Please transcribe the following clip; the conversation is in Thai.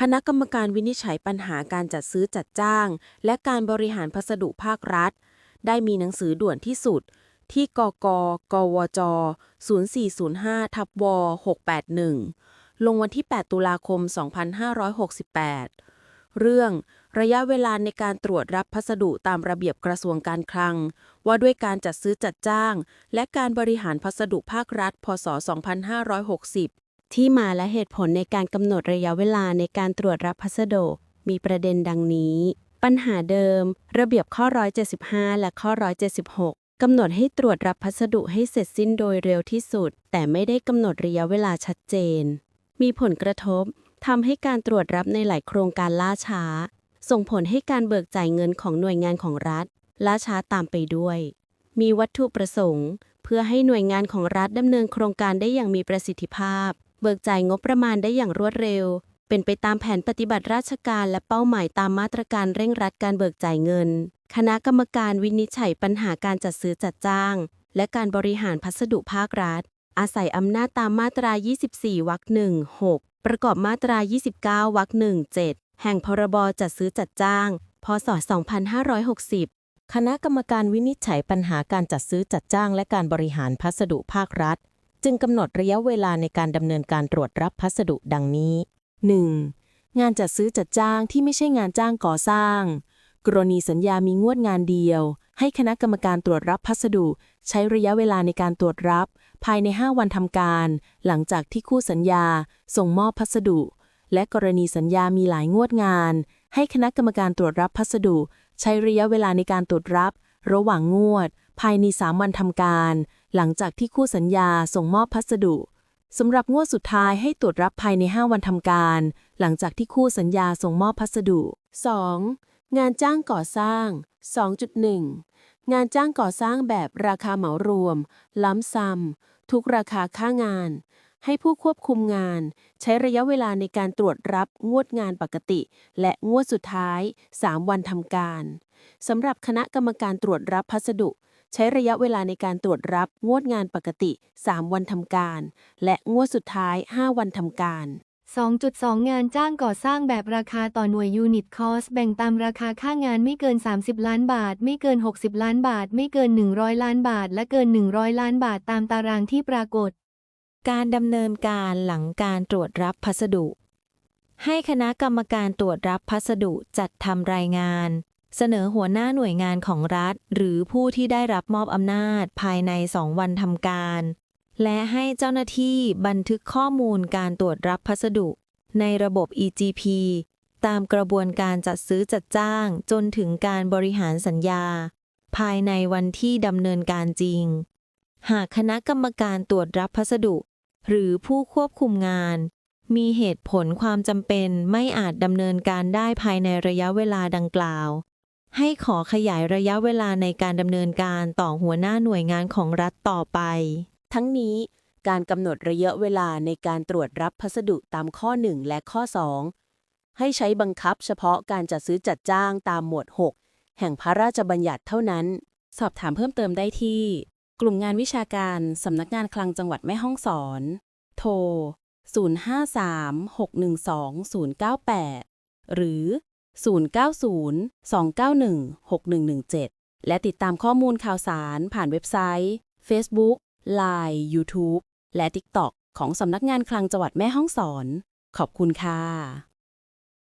คณะกรรมการวินิจฉัยปัญหาการจัดซื้อจัดจ้าง และการบริหารพัสดุภาครัฐ ได้มีหนังสือด่วนที่สุด ที่กกกวจ 0405ทับว681 ลงวันที่ 8 ตุลาคม 2568 เรื่องระยะเวลาในการตรวจรับพัสดุตามระเบียบกระทรวงการคลัง ว่าด้วยการจัดซื้อจัดจ้าง และการบริหารพัสดุภาครัฐ พศ 2560 ที่มาและเหตุผลในการกำหนดระยะเวลาในการตรวจรับพัสดุมีประเด็นดังนี้ ปัญหาเดิม ระเบียบข้อ 175 และข้อ 176กำหนดให้ตรวจรับพัสดุให้เสร็จสิ้นโดยเร็วที่สุด แต่ไม่ได้กำหนดระยะเวลาชัดเจน มีผลกระทบทำให้การตรวจรับในหลายโครงการล่าช้า ส่งผลให้การเบิกจ่ายเงินของหน่วยงานของรัฐ ล่าช้าตามไปด้วย มีวัตถุประสงค์ เพื่อให้หน่วยงานของรัฐดำเนินโครงการได้อย่างมีประสิทธิภาพ บิกจ่ายงบประมาณได้อย่างรวดเร็ว เป็นไปตามแผนปฏิบัติราชการและเป้าหมายตามมาตรการเร่งรัดการเบิกจ่ายเงิน คณะกรรมการวินิจฉัยปัญหาการจัดซื้อจัดจ้าง และการบริหารพัสดุภาครัฐ อาศัยอำนาจตามมาตรา 24 วรรคหนึ่ง6ประกอบมาตรา 29 วรรคหนึ่ง7แห่งพรบจัดซื้อจัดจ้าง พศ 2560 คณะกรรมการวินิจฉัยปัญหาการจัดซื้อจัดจ้าง และการบริหารพัสดุภาครัฐ จึงกำหนดระยะเวลาในการดำเนินการตรวจรับพัสดุดังนี้ 1. งานจัดซื้อจัดจ้างที่ไม่ใช่งานจ้างก่อสร้าง กรณีสัญญามีงวดงานเดียว ให้คณะกรรมการตรวจรับพัสดุ ใช้ระยะเวลาในการตรวจรับ ภายใน 5 วันทำการ หลังจากที่คู่สัญญา ส่งมอบพัสดุ และกรณีสัญญามีหลายงวดงาน ให้คณะกรรมการตรวจรับพัสดุ ใช้ระยะเวลาในการตรวจรับ ระหว่างงวด ภายใน 3 วันทำการ หลังจากที่คู่สัญญาส่งมอบพัสดุสำหรับงวดสุดท้ายให้ตรวจรับภายใน 5 วันทำการ หลังจากที่คู่สัญญาส่งมอบพัสดุ 2. งานจ้างก่อสร้าง 2.1 งานจ้างก่อสร้างแบบราคาเหมารวม ล้ำซ้ำทุกราคาค่างาน ให้ผู้ควบคุมงาน ใช้ระยะเวลาในการตรวจรับงวดงานปกติ และงวดสุดท้าย 3 วันทำการสำหรับคณะกรรมการตรวจรับพัสดุ ใช้ระยะเวลาในการตรวจรับงวดงานปกติ 3 วันทำการ และงวดสุดท้าย 5 วันทำการ 2.2 งานจ้างก่อสร้างแบบราคาต่อหน่วยยูนิตคอสแบ่งตามราคาค่างานไม่เกิน 30 ล้านบาท ไม่เกิน 60 ล้านบาท ไม่เกิน 100 ล้านบาท และเกิน 100 ล้านบาทตามตารางที่ปรากฏ การดำเนินการหลังการตรวจรับพัสดุ ให้คณะกรรมการตรวจรับพัสดุจัดทำรายงาน เสนอหัวหน้าหน่วยงานของรัฐ หรือผู้ที่ได้รับมอบอำนาจภายใน 2 วันทำการ และให้เจ้าหน้าที่บันทึกข้อมูลการตรวจรับพัสดุ ในระบบ EGP ตามกระบวนการจัดซื้อจัดจ้างจนถึงการบริหารสัญญา ภายในวันที่ดำเนินการจริง หากคณะกรรมการตรวจรับพัสดุ หรือผู้ควบคุมงานมีเหตุผลความจำเป็นไม่อาจดำเนินการได้ภายในระยะเวลาดังกล่าว ให้ขอขยายระยะเวลาในการดำเนินการต่อหัวหน้าหน่วยงานของรัฐต่อไป ทั้งนี้การกำหนดระยะเวลาในการตรวจรับพัสดุตามข้อ 1 และข้อ 2 ให้ใช้บังคับเฉพาะการจัดซื้อจัดจ้างตามหมวด 6 แห่งพระราชบัญญัติเท่านั้น สอบถามเพิ่มเติมได้ที่ กลุ่มงานวิชาการสำนักงานคลังจังหวัดแม่ฮ่องสอน โทร 053-612-098 หรือ 090-291-6117 และติดตามข้อมูลข่าวสารผ่านเว็บไซต์ Facebook Line YouTube และ TikTok ของสำนักงานคลังจังหวัดแม่ฮ่องสอน ขอบคุณค่ะ